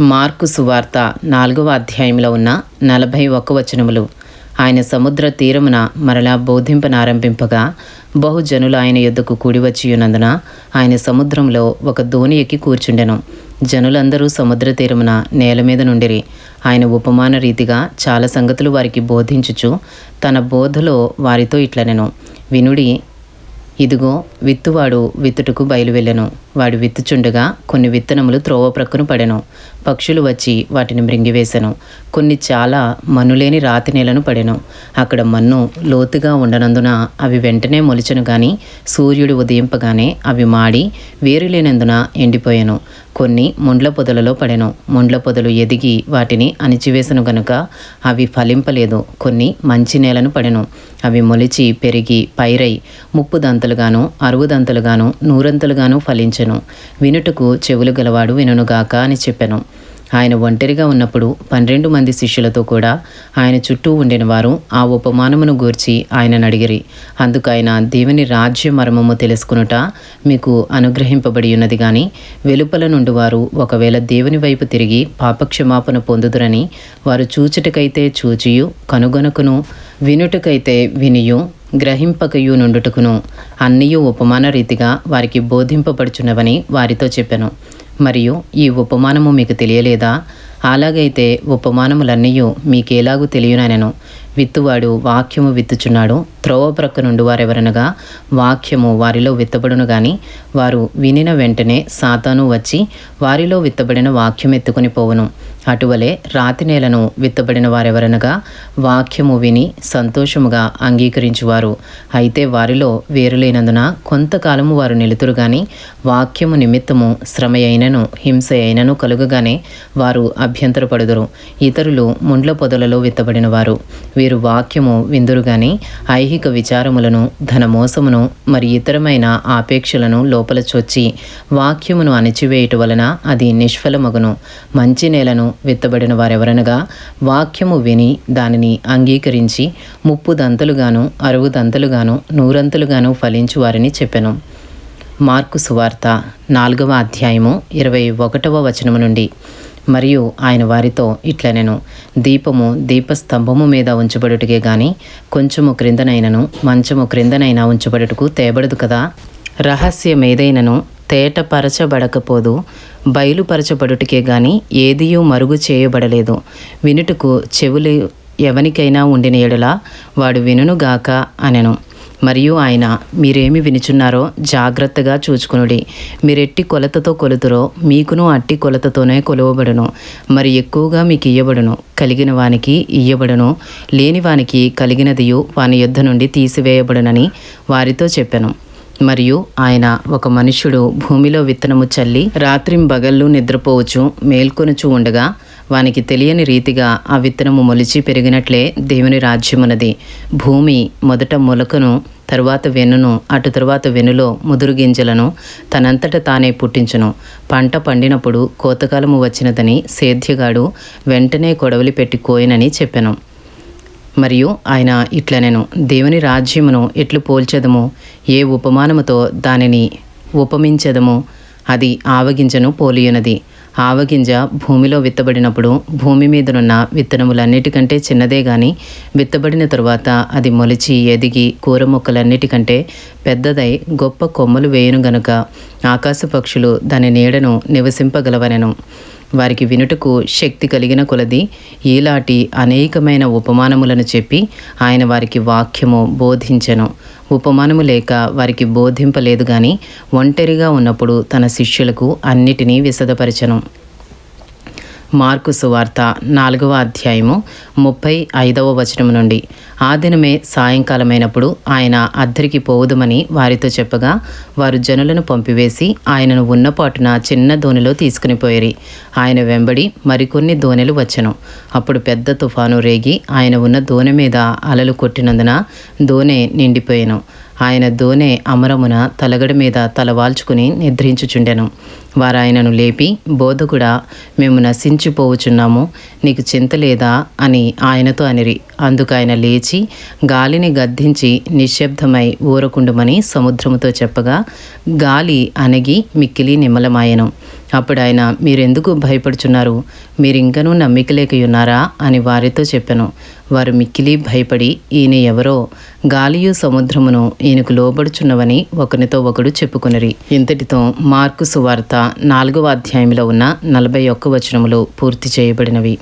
Mark సువార్త నాలుగవ అధ్యాయంలో ఉన్న నలభై ఒక్క వచనములు. ఆయన సముద్ర తీరమున మరలా బోధింపనారంభింపగా బహుజనులు ఆయన యొద్దకు కూడివచ్చియున్నందున ఆయన సముద్రంలో ఒక దోణి ఎక్కి కూర్చుండెను. జనులందరూ సముద్ర తీరమున నేల మీద నుండిరి. ఆయన ఉపమాన రీతిగా చాలా సంగతులు వారికి బోధించుచు తన బోధలో వారితో ఇట్లనెను. వినుడి ఇదిగో విత్తువాడు విత్తుటకు బయలువెళ్ళెను. వాడు విత్తుచుండగా కొన్ని విత్తనములు త్రోవ ప్రక్కను పడెను. పక్షులు వచ్చి వాటిని మృంగివేశను కొన్ని చాలా మన్నులేని రాతి నేలను పడెను. అక్కడ మన్ను లోతుగా ఉండనందున అవి వెంటనే మొలిచెను గాని సూర్యుడు ఉదయింపగానే అవి మాడి వేరు లేనందున ఎండిపోయాను. కొన్ని ముండ్ల పొదలలో పడెను. ముండ్ల పొదలు ఎదిగి వాటిని అణిచివేసను గనుక అవి ఫలింపలేదు. కొన్ని మంచి నేలను పడెను. అవి మొలిచి పెరిగి పైరై ముప్పు దంతలుగాను అరువు దంతలుగాను నూరంతలుగాను ఫలించను. వినుటకు చెవులు గలవాడు వినుగాక అని చెప్పెను. ఆయన ఒంటరిగా ఉన్నప్పుడు పన్నెండు మంది శిష్యులతో కూడా ఆయన చుట్టూ ఉండిన వారు ఆ ఉపమానమును గూర్చి ఆయనను అడిగిరి. అందుకు ఆయన దేవుని రాజ్య మర్మము తెలుసుకునుట మీకు అనుగ్రహింపబడి ఉన్నది కానీ వెలుపల నుండి వారు ఒకవేళ దేవుని వైపు తిరిగి పాపక్షమాపణ పొందుదురని వారు చూచుటకైతే చూచియు కనుగొనకును వినుటకైతే వినియు గ్రహింపకయు నుండుటకును. అన్నయు ఉపమాన రీతిగా వారికి బోధింపబడుచున్నవని వారితో చెప్పెను. మరియు ఈ ఉపమానము మీకు తెలియలేదా? అలాగైతే ఉపమానములన్నీ మీకేలాగూ తెలియననెను? విత్తువాడు వాక్యము విత్తుచున్నాడు. త్రోవ ప్రక్క నుండి వారెవరనగా వాక్యము వారిలో విత్తబడును గాని వారు వినిన వెంటనే సాతాను వచ్చి వారిలో విత్తబడిన వాక్యం ఎత్తుకుని పోవును. అటువలే రాతి నేలను విత్తబడిన వారెవరనగా వాక్యము విని సంతోషముగా అంగీకరించువారు. అయితే వారిలో వేరులేనందున కొంతకాలము వారు నిలుతురు గాని వాక్యము నిమిత్తము శ్రమ అయినను హింస అయినను కలుగగానే వారు అభ్యంతరపడుదురు. ఇతరులు ముండ్ల పొదలలో విత్తబడిన వారు వీరు వాక్యము విందురుగాని ఐహిక విచారములను ధనమోసమును మరి ఇతరమైన ఆపేక్షలను లోపల చొచ్చి వాక్యమును అణిచివేయుట వలన అది నిష్ఫలమగును. మంచి నేలను విత్తబడిన వారెవరనగా వాక్యము విని దానిని అంగీకరించి ముప్పు దంతలుగాను అరువు దంతలుగాను నూరంతలుగాను ఫలించు వారిని చెప్పెను. మార్కు సువార్త నాలుగవ అధ్యాయము ఇరవై ఒకటవ వచనము నుండి. మరియు ఆయన వారితో ఇట్లనెను దీపము దీపస్తంభము మీద ఉంచబడుటకే గాని కొంచెము క్రిందనైనను మంచము క్రిందనైనా ఉంచబడుటకు తేబడదు కదా? రహస్యమేదైనను తేటపరచబడకపోదు బయలుపరచబడుటకే గాని ఏదియూ మరుగు చేయబడలేదు. వినుటకు చెవులు ఎవనికైనా ఉండిన ఎడల వాడు వినునుగాక అనెను. మరియు ఆయన మీరేమి వినుచున్నారో జాగ్రత్తగా చూచుకునుడి. మీరెట్టి కొలతతో కొలుతురో మీకును అట్టి కొలతతోనే కొలువబడును. మరి ఎక్కువగా మీకు ఇయ్యబడును కలిగిన వానికి ఇయ్యబడును. లేని వానికి కలిగినదియు వాని యుద్ధ నుండి తీసివేయబడునని వారితో చెప్పాను. మరియు ఆయన ఒక మనుష్యుడు భూమిలో విత్తనము చల్లి రాత్రింబగళ్ళు నిద్రపోవచ్చు మేల్కొనుచు ఉండగా వానికి తెలియని రీతిగా ఆ విత్తనము మొలిచి పెరిగినట్లే దేవుని రాజ్యమున్నది భూమి మొదట మొలకను తరువాత వెన్నును అటు తరువాత వెన్నులో ముదురు గింజలను తనంతట తానే పుట్టించును. పంట పండినప్పుడు కోతకాలము వచ్చినదని సేద్యగాడు వెంటనే కొడవలి పెట్టి కోయనని చెప్పెను. మరియు ఆయన ఇట్లనెను దేవుని రాజ్యమును ఎట్లు పోల్చెదము? ఏ ఉపమానముతో దానిని ఉపమించదము? అది ఆవగింజను పోలియునది ఆవగింజ భూమిలో విత్తబడినప్పుడు భూమి మీదనున్న విత్తనములన్నిటికంటే చిన్నదే గాని విత్తబడిన తరువాత అది మొలిచి ఎదిగి కూర మొక్కలన్నిటికంటే పెద్దదై గొప్ప కొమ్మలు వేయును గనుక ఆకాశ పక్షులు దాని నీడను నివసింపగలవనెను. వారికి వినుటకు శక్తి కలిగిన కొలది ఈలాటి అనేకమైన ఉపమానములను చెప్పి ఆయన వారికి వాక్యము బోధించెను. ఉపమానము లేక వారికి బోధింపలేదు గాని ఒంటరిగా ఉన్నప్పుడు తన శిష్యులకు అన్నిటినీ విశదపరచను మార్కు సువార్త నాలుగవ అధ్యాయము ముప్పై ఐదవ వచనం నుండి. ఆ దినమే సాయంకాలమైనప్పుడు ఆయన అద్దరికి పోవుదమని వారితో చెప్పగా వారు జనులను పంపివేసి ఆయనను ఉన్నపాటున చిన్న దోణిలో తీసుకుని పోయిరి. ఆయన వెంబడి మరికొన్ని దోణెలు వచ్చను. అప్పుడు పెద్ద తుఫాను రేగి ఆయన ఉన్న దోణె మీద అలలు కొట్టినందున దోణె నిండిపోయాను. ఆయన దోనె అమరమున తలగడ మీద తలవాల్చుకుని నిద్రించుచుండెను. వారాయనను లేపి బోధకుడా మేము నశించిపోవుచున్నాము నీకు చింత లేదా అని ఆయనతో అనిరి. అందుకు ఆయన లేచి గాలిని గద్దించి నిశ్శబ్దమై ఊరకుండుమని సముద్రముతో చెప్పగా గాలి అణగి మిక్కిలి నిమ్మలమాయను. అప్పుడు ఆయన మీరెందుకు భయపడుచున్నారు? మీరింకనూ నమ్మిక లేకయున్నారా అని వారితో చెప్పాను. వారు మిక్కిలి భయపడి ఈయన ఎవరో? గాలియు సముద్రమును ఈయనకు లోబడుచున్నవని ఒకరితో ఒకడు చెప్పుకునిరి. ఇంతటితో మార్కు సువార్త నాలుగవ అధ్యాయంలో ఉన్న నలభై ఒక్క వచనములు పూర్తి చేయబడినవి.